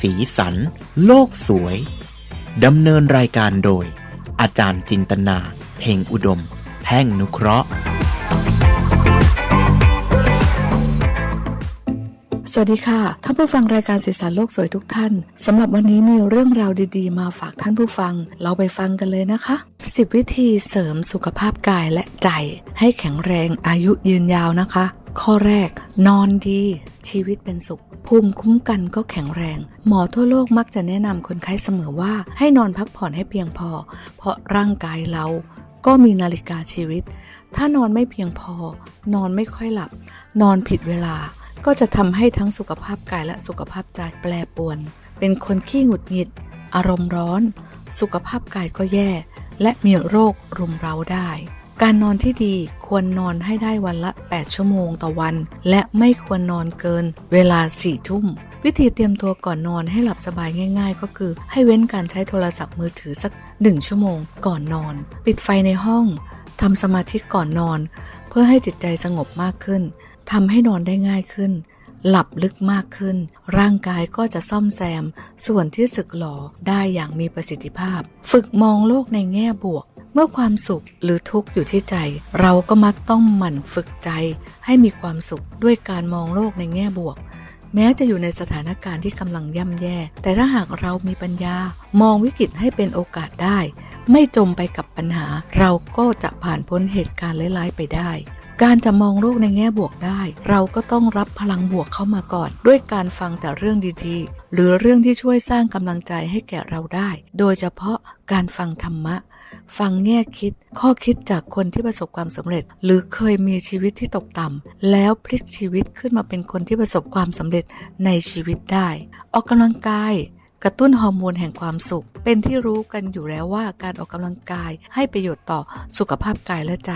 สีสัน โลกสวย ดำเนินรายการโดย อาจารย์จินตนาเพ่งอุดม แพ่งนุเคราะห์ สวัสดีค่ะท่านผู้ฟังรายการสีสันโลกสวยทุกท่านสำหรับวันนี้มีเรื่องราวดีๆ มาฝากท่านผู้ฟัง เราไปฟังกันเลยนะคะ 10 วิธีเสริมสุขภาพกายและใจ ให้แข็งแรงอายุยืนยาวนะคะ ข้อแรก นอนดี ชีวิตเป็นสุข ภูมิคุ้มกันก็แข็งแรง หมอทั่วโลกมักจะแนะนำคนไข้เสมอว่า ให้นอนพักผ่อนให้เพียงพอ เพราะร่างกายเราก็มีนาฬิกาชีวิต ถ้านอนไม่เพียงพอ นอนไม่ค่อยหลับ นอนผิดเวลา ก็จะทำให้ทั้งสุขภาพกายและสุขภาพใจแปรปรวน เป็นคนขี้หงุดหงิด อารมณ์ร้อน สุขภาพกายก็แย่ และมีโรครุมเร้าได้ การนอนที่ดีควรนอนให้ได้วันละ 8 ชั่วโมงต่อวัน และไม่ควรนอนเกิน เวลา4ทุ่มวิธีเตรียมตัวก่อนนอนให้หลับสบายง่ายๆ ก็คือ ให้เว้นการใช้โทรศัพท์มือถือสัก 1 ชั่วโมงก่อนนอน ปิดไฟในห้องทำสมาธิก่อนนอน เพื่อให้จิตใจสงบมากขึ้นทำให้นอนได้ง่ายขึ้น หลับลึกมากขึ้น ร่างกายก็จะซ่อมแซม ส่วนที่สึกหลอได้อย่างมีประสิทธิภาพ ฝึกมองโลกในแง่บวก เมื่อความสุขหรือทุกข์อยู่ที่ใจ เราก็มักต้องหมั่นฝึกใจให้มีความสุขด้วยการมองโลกในแง่บวก แม้จะอยู่ในสถานการณ์ที่กำลังย่ำแย่ แต่ถ้าหากเรามีปัญญา มองวิกฤตให้เป็นโอกาสได้ ไม่จมไปกับปัญหา เราก็จะผ่านพ้นเหตุการณ์ร้ายๆไปได้การจะมองโลกในแง่บวกได้ เราก็ต้องรับพลังบวกเข้ามาก่อน ด้วยการฟังแต่เรื่องดีๆ หรือเรื่องที่ช่วยสร้างกำลังใจให้แก่เราได้ โดยเฉพาะการฟังธรรมะ ฟังแง่คิดข้อคิดจากคนที่ประสบความสำเร็จ หรือเคยมีชีวิตที่ตกต่ำแล้วพลิกชีวิตขึ้นมาเป็นคนที่ประสบความสำเร็จในชีวิตได้ ออกกำลังกายกระตุ้นฮอร์โมนแห่งความสุข เป็นที่รู้กันอยู่แล้วว่าการออกกำลังกายให้ประโยชน์ต่อสุขภาพกายและใจ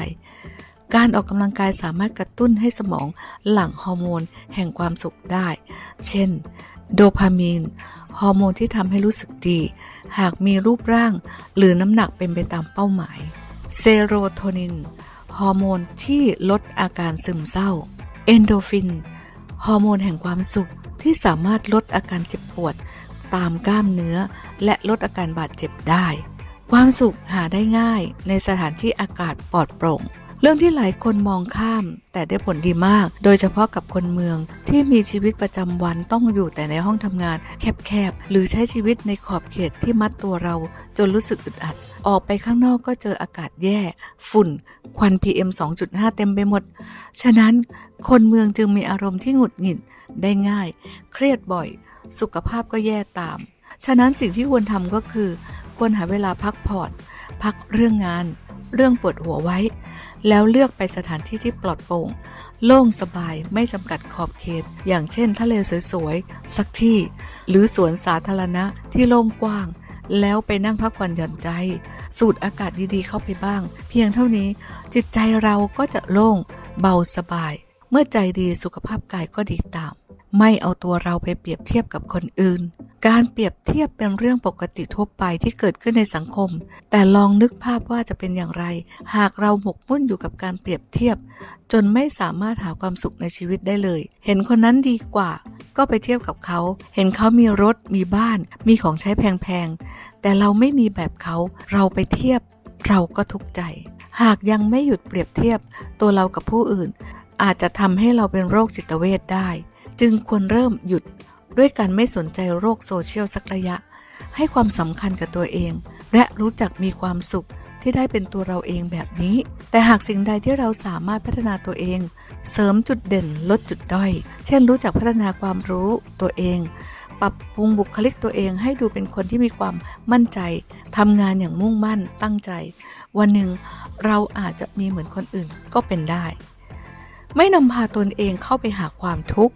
การออกกำลังกายสามารถกระตุ้นให้สมองหลั่งฮอร์โมนแห่งความสุขได้ เช่น โดพามีน ฮอร์โมนที่ทำให้รู้สึกดี หากมีรูปร่างหรือน้ำหนักเป็นไปตามเป้าหมาย เซโรโทนิน ฮอร์โมนที่ลดอาการซึมเศร้า เอนโดฟิน ฮอร์โมนแห่งความสุขที่สามารถลดอาการเจ็บปวด ตามกล้ามเนื้อ และลดอาการบาดเจ็บได้ ความสุขหาได้ง่ายในสถานที่อากาศปลอดโปร่ง เรื่องที่หลายคนมองข้าม แต่ได้ผลดีมาก โดยเฉพาะกับคนเมืองที่มีชีวิตประจำวันต้องอยู่แต่ในห้องทำงานแคบๆ หรือใช้ชีวิตในขอบเขตที่มัดตัวเราจนรู้สึกอึดอัด ออกไปข้างนอกก็เจออากาศแย่ ฝุ่น ควัน PM 2.5 เต็มไปหมด ฉะนั้นคนเมืองจึงมีอารมณ์ที่หงุดหงิดได้ง่าย เครียดบ่อย สุขภาพก็แย่ตาม ฉะนั้นสิ่งที่ควรทำก็คือ ควรหาเวลาพักผ่อน พักเรื่องงาน เรื่องปวดหัวไว้ แล้วเลือกไปสถานที่ที่ปลอดโปร่ง โล่งสบายไม่จำกัดขอบเขต อย่างเช่น ทะเลสวยๆ สักที่ หรือสวนสาธารณะที่โล่งกว้าง แล้วไปนั่งพักผ่อนหย่อนใจ สูดอากาศดีๆเข้าไปบ้าง เพียงเท่านี้จิตใจเราก็จะโล่ง เบาสบาย เมื่อใจดีสุขภาพกายก็ดีตาม ไม่เอาตัวเราไปเปรียบเทียบกับคนอื่น การเปรียบเทียบเป็นเรื่องปกติทั่วไปที่เกิดขึ้นในสังคม แต่ลองนึกภาพว่าจะเป็นอย่างไร หากเราหมกมุ่นอยู่กับการเปรียบเทียบ จนไม่สามารถหาความสุขในชีวิตได้เลย เห็นคนนั้นดีกว่า ก็ไปเทียบกับเขา เห็นเขามีรถ มีบ้าน มีของใช้แพงๆ แต่เราไม่มีแบบเขา เราไปเทียบ เราก็ทุกข์ใจ หากยังไม่หยุดเปรียบเทียบตัวเรากับผู้อื่นอาจจะทำให้เราเป็นโรคจิตเวทได้ จึงควรเริ่มหยุดด้วยการไม่สนใจโรคโซเชียลสักระยะ ให้ความสำคัญกับตัวเอง และรู้จักมีความสุขที่ได้เป็นตัวเราเองแบบนี้ แต่หากสิ่งใดที่เราสามารถพัฒนาตัวเอง เสริมจุดเด่นลดจุดด้อย เช่น รู้จักพัฒนาความรู้ตัวเอง ปรับปรุงบุคลิกตัวเองให้ดูเป็นคนที่มีความมั่นใจ ทำงานอย่างมุ่งมั่นตั้งใจ วันหนึ่งเราอาจจะมีเหมือนคนอื่นก็เป็นได้ ไม่นำพาตนเองเข้าไปหาความทุกข์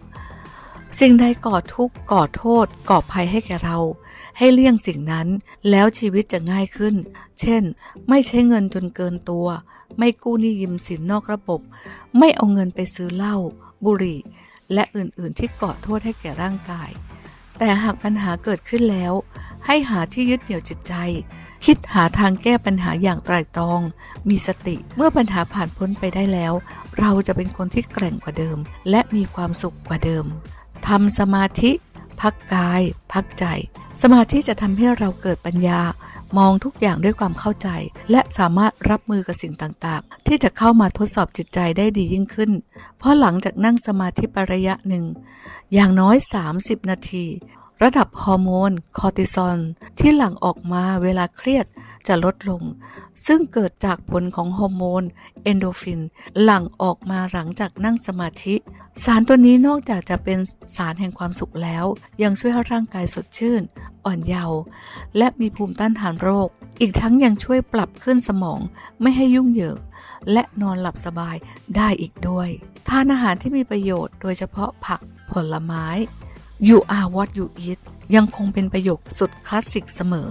สิ่งใดก่อทุกข์ก่อโทษ ก่อภัยให้แก่เรา ให้เลี่ยงสิ่งนั้นแล้วชีวิตจะง่ายขึ้น เช่น ไม่ใช้เงินจนเกินตัว ไม่กู้หนี้ยืมสินนอกระบบ ไม่เอาเงินไปซื้อเหล้าบุหรี่ และอื่นๆ ที่ก่อโทษให้แก่ร่างกาย แต่หากปัญหาเกิดขึ้นแล้ว ให้หาที่ยึดเหนี่ยวจิตใจ คิดหาทางแก้ปัญหาอย่างไตร่ตรอง มีสติเมื่อปัญหาผ่านพ้นไปได้แล้ว เราจะเป็นคนที่แกร่งกว่าเดิม และมีความสุขกว่าเดิม ทำสมาธิพักกาย พักใจ สมาธิจะทำให้เราเกิดปัญญามองทุกอย่างด้วยความเข้าใจ และสามารถรับมือกับสิ่งต่างๆ ที่จะเข้ามาทดสอบจิตใจได้ดียิ่งขึ้น เพราะหลังจากนั่งสมาธิประยะหนึ่ง อย่างน้อย 30 นาที ระดับฮอร์โมนคอร์ติซอลที่หลั่งออกมาเวลาเครียดจะลดลง ซึ่งเกิดจากผลของฮอร์โมนเอนโดฟิน หลั่งออกมาหลังจากนั่งสมาธิ สารตัวนี้นอกจากจะเป็นสารแห่งความสุขแล้ว ยังช่วยให้ร่างกายสดชื่น อ่อนเยาว์และมีภูมิต้านทานโรค อีกทั้งยังช่วยปรับขึ้นสมองไม่ให้ยุ่งเหยิงและนอนหลับสบายได้อีกด้วย ทานอาหารที่มีประโยชน์โดยเฉพาะผักผลไม้ you are what you eat ยังคงเป็นประโยคสุดคลาสสิกเสมอ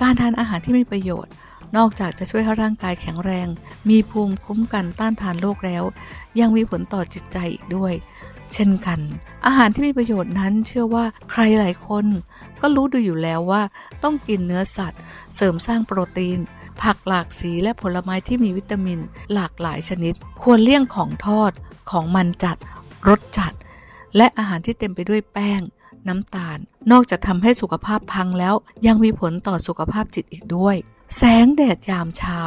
การทานอาหารที่มีประโยชน์ นอกจากจะช่วยให้ร่างกายแข็งแรง มีภูมิคุ้มกันต้านทานโรคแล้ว ยังมีผลต่อจิตใจอีกด้วย เช่นกัน อาหารที่มีประโยชน์นั้นเชื่อว่าใครหลายคน ก็รู้ดูอยู่แล้วว่า ต้องกินเนื้อสัตว์ เสริมสร้างโปรตีน ผักหลากสีและผลไม้ที่มีวิตามินหลากหลายชนิด ควรเลี่ยงของทอดของมันจัดรสจัด และอาหารที่เต็มไปด้วยแป้ง น้ำตาล นอกจากทำให้สุขภาพพังแล้ว ยังมีผลต่อสุขภาพจิตอีกด้วย แสงแดดยามเช้า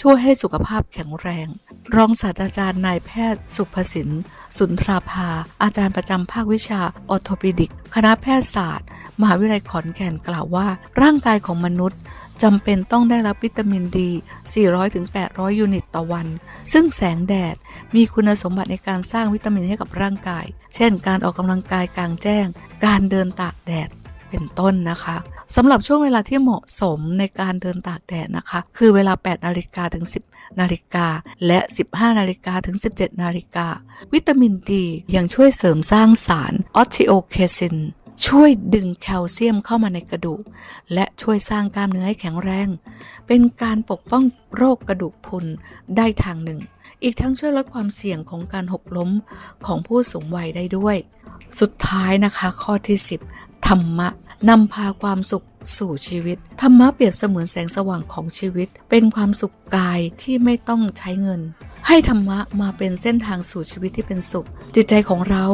ช่วยให้สุขภาพแข็งแรง รองศาสตราจารย์นายแพทย์ สุภสิน สุนทราภา อาจารย์ประจำภาควิชาออโทปิดิก คณะแพทยศาสตร์ มหาวิทยาลัยขอนแก่นกล่าวว่า ร่างกายของมนุษย์ จำเป็นต้องได้รับวิตามินดี 400-800 ยูนิตต่อวัน ซึ่งแสงแดดมีคุณสมบัติในการสร้างวิตามินให้กับร่างกาย เช่น การออกกำลังกายกลางแจ้ง การเดินตากแดดเป็นต้นนะคะสำหรับช่วงเวลาที่เหมาะสมในการเดินตากแดดนะคะ คือเวลา 8 นาฬิกาถึง 10 นาฬิกา และ 15 นาฬิกาถึง 17 นาฬิกา วิตามินดียังช่วยเสริมสร้างสารออทิโอเคซิน ช่วยดึงแคลเซียมเข้ามาในกระดูก และช่วยสร้างกล้ามเนื้อให้แข็งแรง เป็นการปกป้องโรคกระดูกพรุนได้ทางหนึ่ง อีกทั้งช่วยลดความเสี่ยงของการหกล้มของผู้สูงวัยได้ด้วย สุดท้ายนะคะข้อที่ 10 ธรรมะนำพาความสุขสู่ชีวิต ธรรมะเปรียบเสมือนแสงสว่างของชีวิต เป็นความสุขกายที่ไม่ต้องใช้เงิน ให้ธรรมะมาเป็นเส้นทางสู่ชีวิตที่เป็นสุข จิตใจของเรา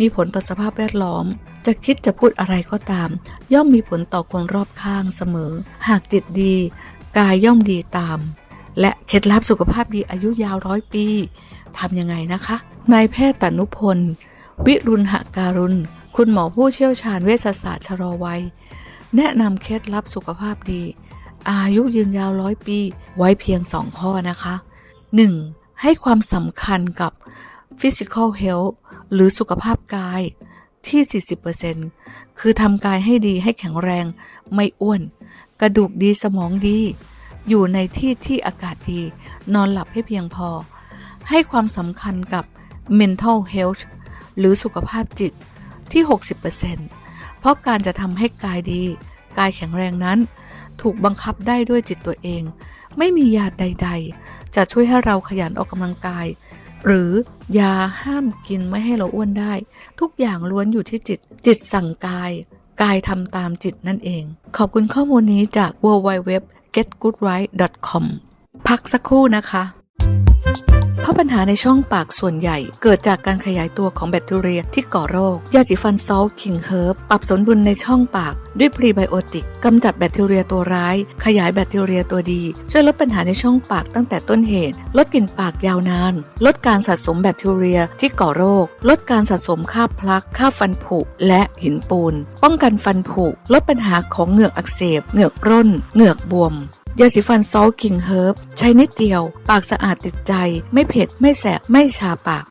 มีผลต่อสภาพแวดล้อม จะคิดจะพูดอะไรก็ตาม ย่อมมีผลต่อคนรอบข้างเสมอ หากจิตดี กายย่อมดีตาม และเคล็ดลับสุขภาพดีอายุยาวร้อยปีทำยังไงนะคะนายแพทย์ตนุพล วิรุณหการุณ คุณหมอผู้เชี่ยวชาญเวชศาสตร์ชะลอวัย แนะนำเคล็ดลับสุขภาพดี อายุยืนยาวร้อยปีไว้เพียง2ข้อนะคะ 1. ให้ความสำคัญกับ physical health หรือสุขภาพกายที่ 40%คือทำกายให้ดีให้แข็งแรงไม่อ้วน กระดูกดีสมองดี อยู่ในที่ที่อากาศดี นอนหลับให้เพียงพอ ให้ความสำคัญกับ mental health หรือสุขภาพจิตที่ 60%เพราะการจะทำให้กายดี กายแข็งแรงนั้น ถูกบังคับได้ด้วยจิตตัวเอง ไม่มียาใดๆ จะช่วยให้เราขยันออกกำลังกาย หรือยาห้ามกินไม่ให้เราอ้วนได้ ทุกอย่างล้วนอยู่ที่จิต จิตสั่งกาย กายทำตามจิตนั่นเอง ขอบคุณข้อมูลนี้จาก www.getgoodright.com พักสักครู่นะคะ เพราะปัญหาในช่องปากส่วนใหญ่ เกิดจากการขยายตัวของแบคทีเรียที่ก่อโรค ยาสีฟันซอลคิงเฮิร์บปรับสมดุลในช่องปาก ด้วยพรีไบโอติกกำจัดแบคทีเรียตัวร้าย ขยายแบคทีเรียตัวดี ช่วยลดปัญหาในช่องปากตั้งแต่ต้นเหตุ ลดกลิ่นปากยาวนาน ลดการสะสมแบคทีเรียที่ก่อโรค ลดการสะสมคราบพลักคราบฟันผุและหินปูน ป้องกันฟันผุลดปัญหาของเหงือกอักเสบ เหงือกร่น เหงือกบวม ยาสีฟันซอลคิงเฮิร์บใช้นิดเดียว ปากสะอาดติดใจ ไม่เผ็ด ไม่แสบ ไม่ชาปาก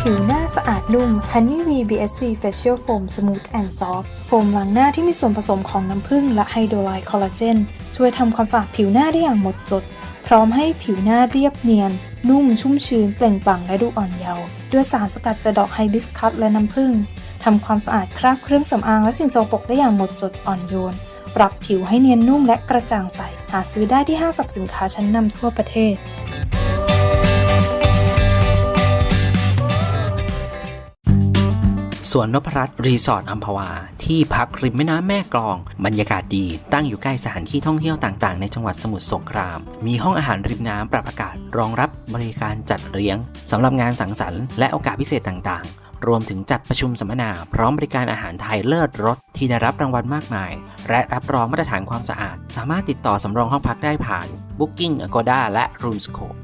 ผิวหน้าสะอาดนุ่ม Honey V BSC Facial Foam Smooth and Soft โฟมล้างหน้าที่มีส่วนผสมของน้ำผึ้งและไฮโดรไลด์คอลลาเจน ช่วยทำความสะอาดผิวหน้าได้อย่างหมดจด พร้อมให้ผิวหน้าเรียบเนียน นุ่มชุ่มชื้นเปล่งปลั่งและดูอ่อนเยาว์ด้วยสารสกัดจากดอกไฮบิสคัสและน้ำผึ้ง ทำความสะอาดคราบเครื่องสำอางและสิ่งสกปรกได้อย่างหมดจดอ่อนโยน ปรับผิวให้เนียนนุ่มและกระจ่างใส หาซื้อได้ที่ห้างสรรพสินค้าชั้นนำทั่วประเทศสสวนนพรัตน์รีสอร์ทอัมพวา ที่พักริมแม่น้ำแม่กลอง บรรยากาศดี ตั้งอยู่ใกล้สถานที่ท่องเที่ยวต่างๆ ในจังหวัดสมุทรสงคราม มีห้องอาหารริมน้ำปรับอากาศ รองรับบริการจัดเลี้ยงสำหรับงานสังสรรค์และโอกาสพิเศษต่างๆ รวมถึงจัดประชุมสัมมนา พร้อมบริการอาหารไทยเลิศรสที่ได้รับรางวัลมากมาย และรับรองมาตรฐานความสะอาด สามารถติดต่อสำรองห้องพักได้ผ่าน Booking Agoda และ Roomscope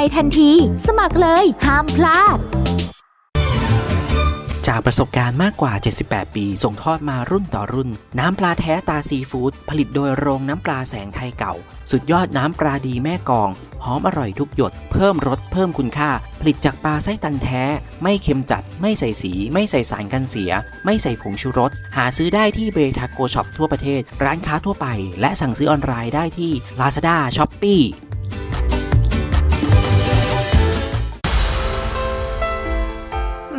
ทันที สมัครเลย ห้ามพลาด จากประสบการณ์มากกว่า 78 ปี ส่งทอดมารุ่นต่อรุ่น น้ำปลาแท้ตาซีฟู้ดผลิตโดยโรงน้ำปลาแสงไทยเก่า สุดยอดน้ำปลาดีแม่กอง หอมอร่อยทุกหยด เพิ่มรสเพิ่มคุณค่า ผลิตจากปลาไส้ตันแท้ ไม่เค็มจัด ไม่ใส่สี ไม่ใส่สารกันเสีย ไม่ใส่ผงชูรส หาซื้อได้ที่เบทาโกช็อปทั่วประเทศ ร้านค้าทั่วไป และสั่งซื้อออนไลน์ได้ที่ Lazada, Shopee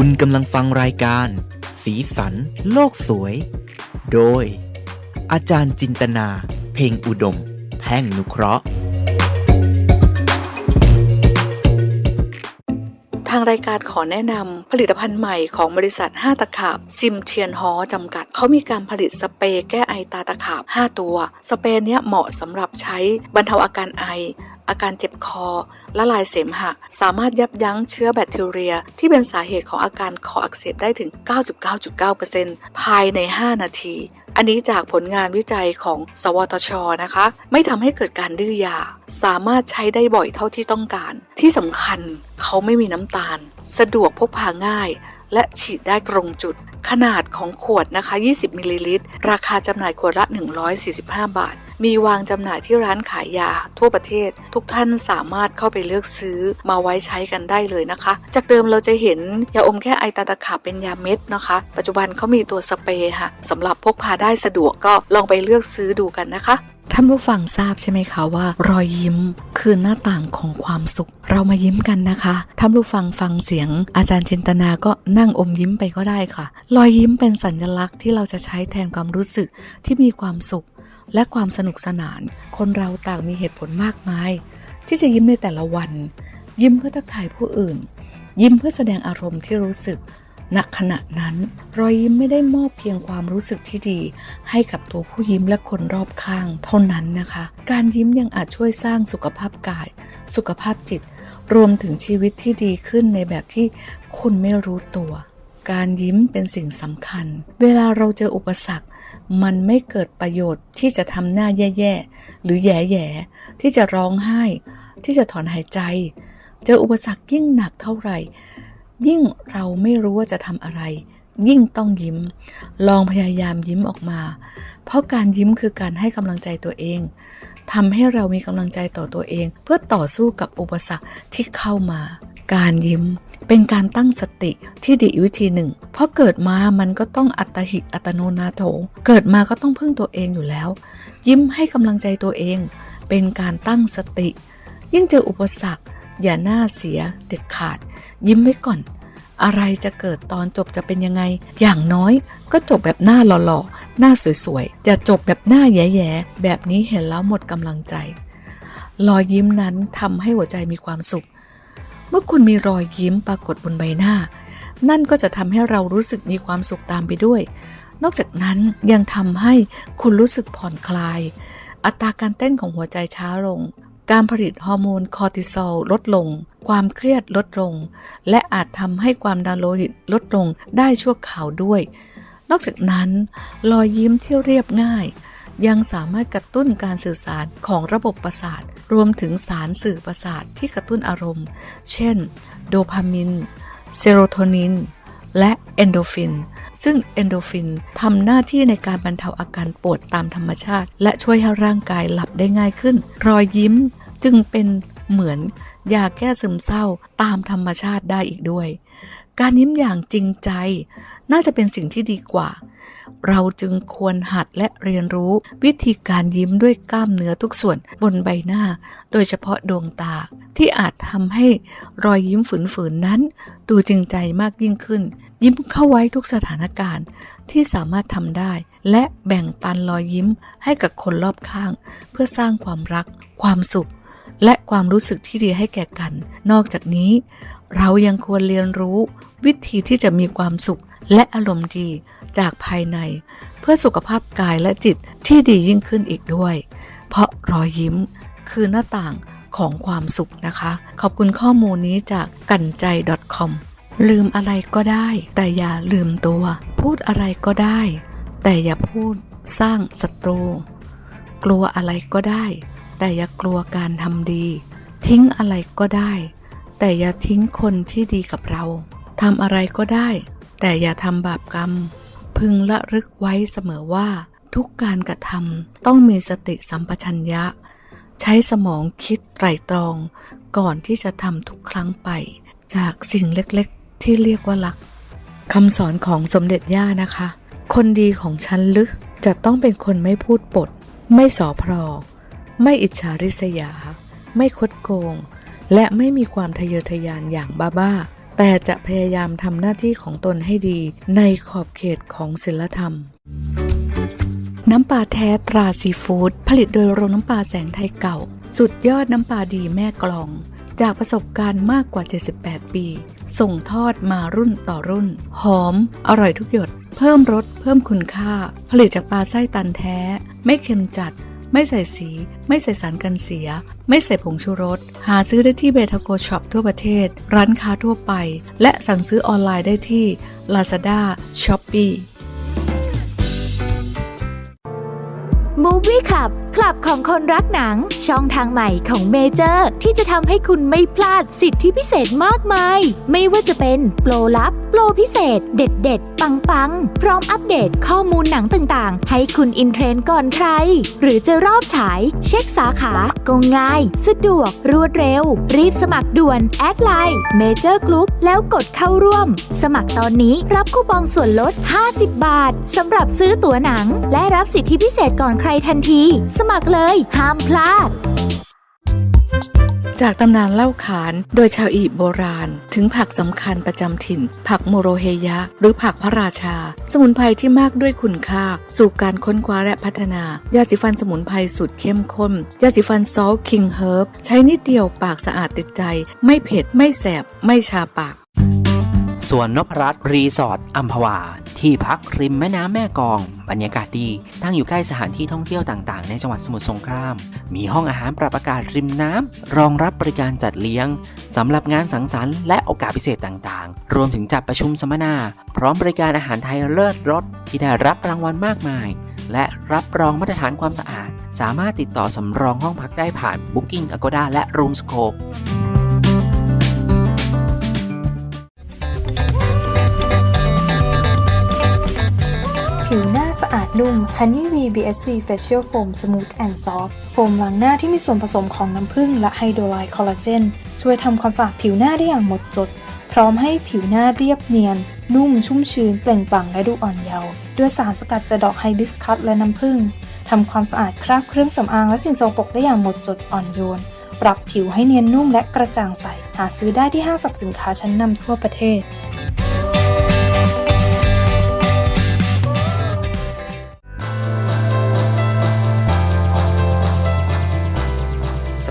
คุณกำลังฟังรายการ สีสัน โลกสวย โดย อาจารย์จินตนา เพ่งอุดม แพ่งนุเคราะห์ ทางรายการขอแนะนำผลิตภัณฑ์ใหม่ของบริษัท 5 ตะขาบ ซิมเทียนฮอจำกัด เขามีการผลิตสเปรย์แก้ไอตาตะขาบ 5 ตัว สเปรย์เนี้ยเหมาะสำหรับใช้บรรเทาอาการไอ อาการเจ็บคอ ละลายเสมหะ สามารถยับยั้งเชื้อแบคทีเรีย ที่เป็นสาเหตุของอาการคออักเสบได้ถึง 99.9%ภายใน 5 นาที อันนี้จากผลงานวิจัยของ สวทช นะคะ ไม่ทำให้เกิดการดื้อยา สามารถใช้ได้บ่อยเท่าที่ต้องการ ที่สำคัญเขาไม่มีน้ำตาล สะดวกพกพาง่าย และฉีดได้ตรงจุด ขนาดของขวดนะคะ 20 มิลลิลิตร ราคาจำหน่ายขวดละ 145 บาท มีวางจำหน่ายที่ร้านขายยาทั่วประเทศ ทุกท่านสามารถเข้าไปเลือกซื้อมาไว้ใช้กันได้เลยนะคะ จากเดิมเราจะเห็นยาอมแค่ไอตาตะขาบเป็นยาเม็ดนะคะ ปัจจุบันเขามีตัวสเปรย์ค่ะสำหรับพกพาได้สะดวกก็ลองไปเลือกซื้อดูกันนะคะท่านผู้ฟังทราบใช่ไหมคะว่า รอยยิ้มคือหน้าต่างของความสุข เรามายิ้มกันนะคะท่านผู้ฟังฟังเสียง อาจารย์จินตนาก็นั่งอมยิ้มไปก็ได้ค่ะ รอยยิ้มเป็นสัญลักษณ์ที่เราจะใช้แทนความรู้สึกที่มีความสุข และความสนุกสนาน คนเราต่างมีเหตุผลมากมาย ที่จะยิ้มในแต่ละวัน ยิ้มเพื่อทักทายผู้อื่น ยิ้มเพื่อแสดงอารมณ์ที่รู้สึกณขณะนั้น รอยยิ้มไม่ได้มอบเพียงความรู้สึกที่ดี ให้กับตัวผู้ยิ้มและคนรอบข้าง เท่านั้นนะคะ การยิ้มยังอาจช่วยสร้างสุขภาพกาย สุขภาพจิต รวมถึงชีวิตที่ดีขึ้นในแบบที่คุณไม่รู้ตัว การยิ้มเป็นสิ่งสำคัญ เวลาเราเจออุปสรรค มันไม่เกิดประโยชน์ที่จะทำหน้าแย่ๆ หรือแย่ๆ ที่จะร้องไห้ ที่จะถอนหายใจ เจออุปสรรคยิ่งหนักเท่าไหร่ ยิ่งเราไม่รู้ว่าจะทำอะไร ยิ่งต้องยิ้ม ลองพยายามยิ้มออกมา เพราะการยิ้มคือการให้กำลังใจตัวเอง ทำให้เรามีกำลังใจต่อตัวเอง เพื่อต่อสู้กับอุปสรรคที่เข้ามา การยิ้ม เป็นการตั้งสติที่ดีวิธีหนึ่ง เพราะเกิดมามันก็ต้องอัตหิอัตโนนาโถ เกิดมาก็ต้องพึ่งตัวเองอยู่แล้ว ยิ้มให้กำลังใจตัวเอง เป็นการตั้งสติ ยิ่งเจออุปสรรค อย่าหน้าเสียเด็ดขาด ยิ้มไว้ก่อน อะไรจะเกิดตอนจบจะเป็นยังไง อย่างน้อยก็จบแบบหน้าหล่อๆ หน้าสวยๆอย่าจบแบบหน้าแย่ๆ แบบนี้เห็นแล้วหมดกำลังใจ รอยยิ้มนั้นทำให้หัวใจมีความสุข เมื่อคุณมีรอยยิ้มปรากฏบนใบหน้า นั่นก็จะทำให้เรารู้สึกมีความสุขตามไปด้วย นอกจากนั้นยังทำให้คุณรู้สึกผ่อนคลาย อัตราการเต้นของหัวใจช้าลง การผลิตฮอร์โมนคอร์ติซอลลดลง ความเครียดลดลง และอาจทำให้ความดันโลหิตลดลงได้ชั่วคราวด้วย นอกจากนั้น รอยยิ้มที่เรียบง่าย ยังสามารถกระตุ้นการสื่อสารของระบบประสาท รวมถึงสารสื่อประสาทที่กระตุ้นอารมณ์ เช่น โดพามิน เซโรโทนิน และเอนโดฟิน ซึ่งเอนโดฟินทำหน้าที่ในการบรรเทาอาการปวดตามธรรมชาติ และช่วยให้ร่างกายหลับได้ง่ายขึ้น รอยยิ้มจึงเป็นเหมือนยาแก้ซึมเศร้าตามธรรมชาติได้อีกด้วย การยิ้มอย่างจริงใจ น่าจะเป็นสิ่งที่ดีกว่า เราจึงควรหัดและเรียนรู้วิธีการยิ้มด้วยกล้ามเนื้อทุกส่วนบนใบหน้า โดยเฉพาะดวงตา ที่อาจทำให้รอยยิ้มฝืนๆนั้น ดูจริงใจมากยิ่งขึ้น ยิ้มเข้าไว้ทุกสถานการณ์ที่สามารถทำได้ และแบ่งปันรอยยิ้มให้กับคนรอบข้าง เพื่อสร้างความรัก ความสุข และความรู้สึกที่ดีให้แก่กัน นอกจากนี้ เรายังควรเรียนรู้วิธีที่จะมีความสุขและอารมณ์ดีจากภายใน เพื่อสุขภาพกายและจิตที่ดียิ่งขึ้นอีกด้วย เพราะรอยยิ้มคือหน้าต่างของความสุขนะคะ ขอบคุณข้อมูลนี้จากกันใจ .com ลืมอะไรก็ได้ แต่อย่าลืมตัว พูดอะไรก็ได้ แต่อย่าพูดสร้างศัตรู กลัวอะไรก็ได้ แต่อย่ากลัวการทำดี ทิ้งอะไรก็ได้ แต่อย่าทิ้งคนที่ดีกับเราทำอะไรก็ได้ แต่อย่าทำบาปกรรม พึงละลึกไว้เสมอว่า ทุกการกระทำต้องมีสติสัมปชัญญะ ใช้สมองคิดไตรตรอง ก่อนที่จะทำทุกครั้งไป จากสิ่งเล็กๆ ที่เรียกว่ารักคำสอนของสมเด็จย่านะคะ คนดีของฉันลึกจะต้องเป็นคนไม่พูดปด ไม่สอพรอ ไม่อิจฉาริษยา ไม่คดโกง และไม่มีความทะเยอทะยานอย่างบ้าๆ แต่จะพยายามทำหน้าที่ของตนให้ดีในขอบเขตของศีลธรรม น้ำปลาแท้ตราซีฟู้ดผลิตโดยโรงน้ำปลาแสงไทยเก่า สุดยอดน้ำปลาดีแม่กลอง จากประสบการณ์มากกว่า 78 ปี ส่งทอดมารุ่นต่อรุ่น หอม อร่อยทุกหยด เพิ่มรสเพิ่มคุณค่า ผลิตจากปลาไส้ตันแท้ ไม่เค็มจัด ไม่ใส่สี ไม่ใส่สารกันเสีย ไม่ใส่ผงชูรส หาซื้อได้ที่เบทาโกช็อปทั่วประเทศ ร้านค้าทั่วไป และสั่งซื้อออนไลน์ได้ที่ Lazada, Shopee Movie Club คลับของคนรักหนัง ช่องทางใหม่ของเมเจอร์ ที่จะทำให้คุณไม่พลาดสิทธิพิเศษมากมาย ไม่ว่าจะเป็นโปรลับ โปรพิเศษ เด็ดเด็ดปังปัง ๆ พร้อมอัปเดตข้อมูลหนังต่างๆ ให้คุณอินเทรนด์ก่อนใคร หรือจะรอบฉาย เช็คสาขาก็ง่าย สะดวก รวดเร็ว รีบสมัครด่วน แอดไลน์เมเจอร์กรุ๊ปแล้วกดเข้าร่วม สมัครตอนนี้รับคูปองส่วนลด 50 บาทสำหรับซื้อตั๋วหนัง และรับสิทธิพิเศษก่อนใครทันทีสมัครเลย ห้ามพลาด จากตำนานเล่าขานโดยชาวอียิปต์โบราณ ถึงผักสำคัญประจำถิ่น ผักโมโรเฮยะ หรือผักพระราชา สมุนไพรที่มากด้วยคุณค่า สู่การค้นคว้าและพัฒนา ยาสีฟันสมุนไพรสูตรเข้มข้น ยาสีฟันซอลคิงเฮิร์บใช้นิดเดียวปากสะอาดติดใจ ไม่เผ็ดไม่แสบไม่ชาปาก สวนนพรัตน์รีสอร์ทอัมพวา ที่พักริมแม่น้ำแม่กอง บรรยากาศดี ตั้งอยู่ใกล้สถานที่ท่องเที่ยวต่างๆ ในจังหวัดสมุทรสงคราม มีห้องอาหารปรับอากาศริมน้ำ รองรับบริการจัดเลี้ยงสำหรับงานสังสรรค์และโอกาสพิเศษต่างๆ รวมถึงจัดประชุมสัมมนา พร้อมบริการอาหารไทยเลิศรสที่ได้รับรางวัลมากมาย และรับรองมาตรฐานความสะอาด สามารถติดต่อสำรองห้องพักได้ผ่าน Booking Agoda และ Roomscope นุ่ม Honey V BSC Facial Foam Smooth and Soft โฟมล้างหน้าที่มีส่วนผสมของน้ำผึ้งและไฮโดรไลด์คอลลาเจน ช่วยทำความสะอาดผิวหน้าได้อย่างหมดจด พร้อมให้ผิวหน้าเรียบเนียน นุ่มชุ่มชื้นเปล่งปลั่งและดูอ่อนเยาว์ด้วยสารสกัดจากดอกไฮบิสคัสและน้ำผึ้งทำความสะอาดคราบเครื่องสำอางและสิ่งสกปรกได้อย่างหมดจดอ่อนโยน ปรับผิวให้เนียนนุ่มและกระจ่างใส หาซื้อได้ที่ห้างสรรพสินค้าชั้นนำทั่วประเทศ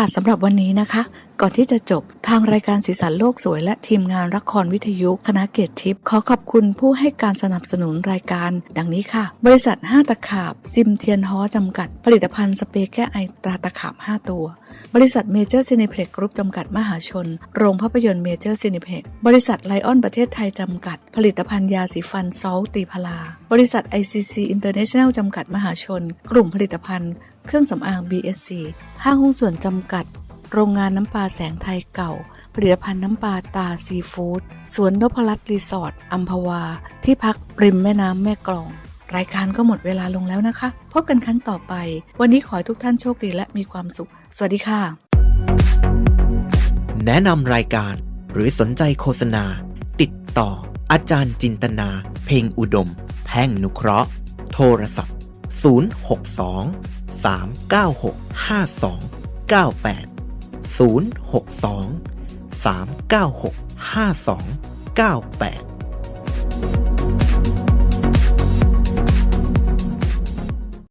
ค่ะสำหรับวันนี้นะคะ ก่อนที่จะจบทางรายการสีสันโลกสวย และทีมงานละครวิทยุคณะเกียรติทิพย์ขอขอบคุณผู้ให้การสนับสนุนรายการ ดังนี้ค่ะ บริษัท 5 ตะขาบ ซิมเทียนฮอจำกัด ผลิตภัณฑ์สเปรย์แก้ไอตราตะขาบ 5 ตัว บริษัทเมเจอร์ซินิเพล็กกรุ๊ปจำกัดมหาชน โรงภาพยนตร์เมเจอร์ซินิเพล็กบริษัทไลออนประเทศไทยจำกัด ผลิตภัณฑ์ยาสีฟันซอลตีพลา บริษัท ICC International จำกัดมหาชน กลุ่มผลิตภัณฑ์ เครื่องสำอาง BSC ห้างหุ้นส่วนจำกัด โรงงานน้ำปลาแสงไทยเก่า ผลิตภัณฑ์น้ำปลาตาซีฟู้ด สวนนพรัตน์รีสอร์ทอัมพวา ที่พักริมแม่น้ำแม่กลอง รายการก็หมดเวลาลงแล้วนะคะ พบกันครั้งต่อไป วันนี้ขอให้ทุกท่านโชคดีและมีความสุข สวัสดีค่ะ แนะนำรายการ หรือสนใจโฆษณา ติดต่อ อาจารย์จินตนา เพ่งอุดม แพ่งนุเคราะห์ โทรศัพท์ 062 396 5298 062 396 5298